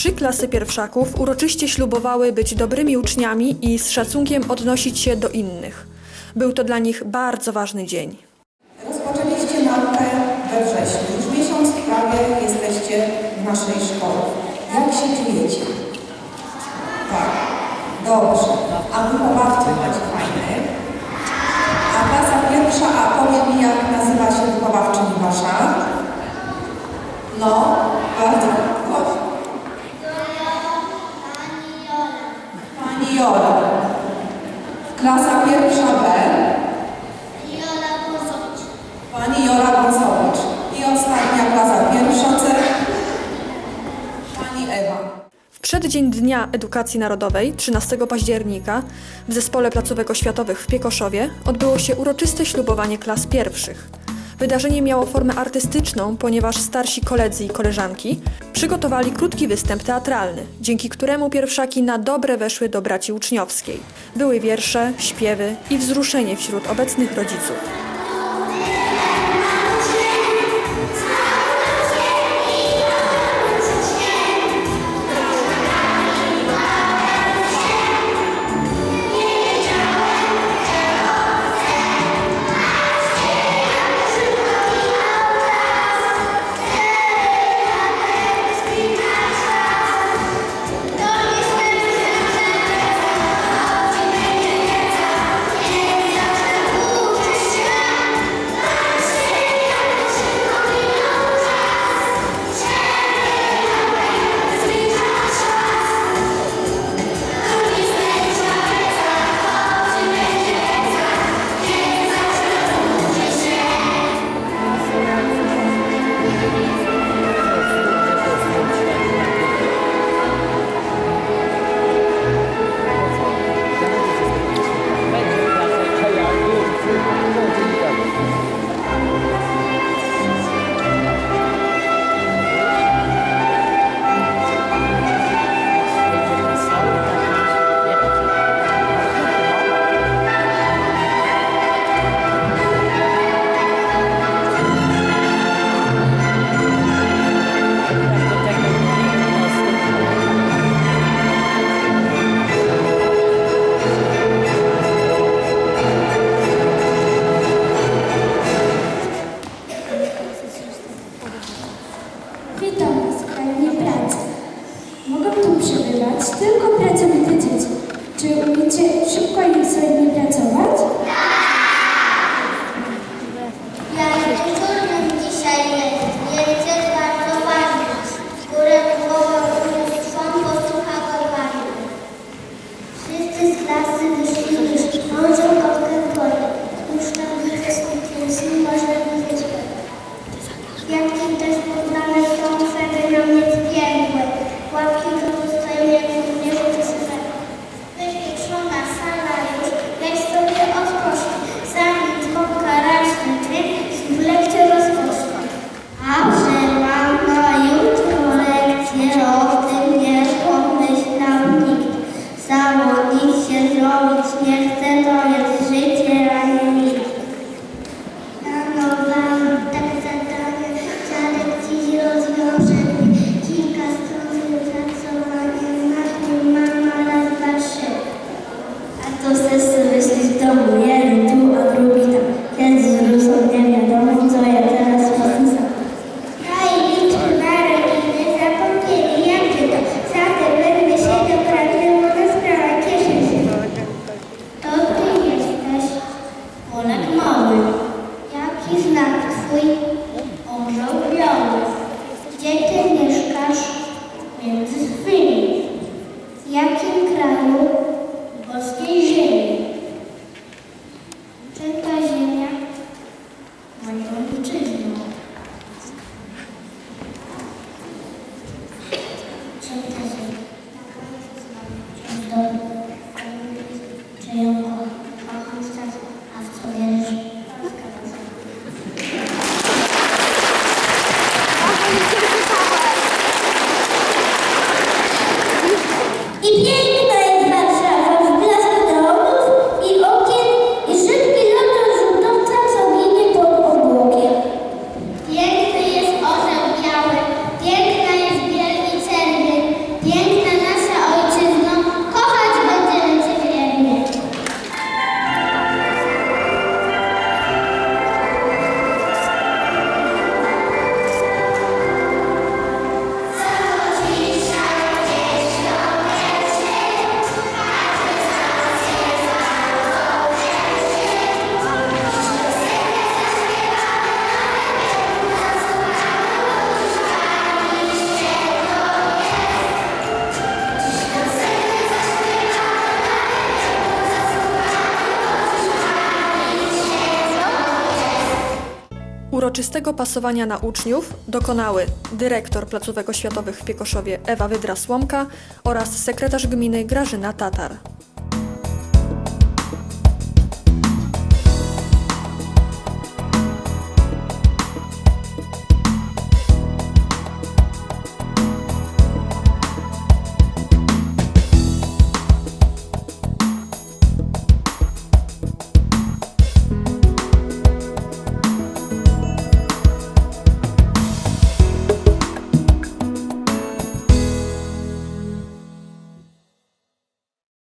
Trzy klasy pierwszaków uroczyście ślubowały być dobrymi uczniami i z szacunkiem odnosić się do innych. Był to dla nich bardzo ważny dzień. Rozpoczęliście naukę we wrześniu. Już miesiąc prawie jesteście w naszej szkole. Jak się czujecie? Tak, dobrze. A wychowawcy macie fajnych? A klasa pierwsza, a powie mi, jak nazywa się wychowawczyni wasza? No, bardzo głośno. Pani Jola. Klasa pierwsza B. Pani Jola Wąsowicz. I ostatnia klasa pierwsza C. Pani Ewa. W przeddzień Dnia Edukacji Narodowej, 13 października, w Zespole Placówek Oświatowych w Piekoszowie odbyło się uroczyste ślubowanie klas pierwszych. Wydarzenie miało formę artystyczną, ponieważ starsi koledzy i koleżanki przygotowali krótki występ teatralny, dzięki któremu pierwszaki na dobre weszły do braci uczniowskiej. Były wiersze, śpiewy i wzruszenie wśród obecnych rodziców. love. W Uroczystego pasowania na uczniów dokonały dyrektor placówek oświatowych w Piekoszowie Ewa Wydra-Słomka oraz sekretarz gminy Grażyna Tatar.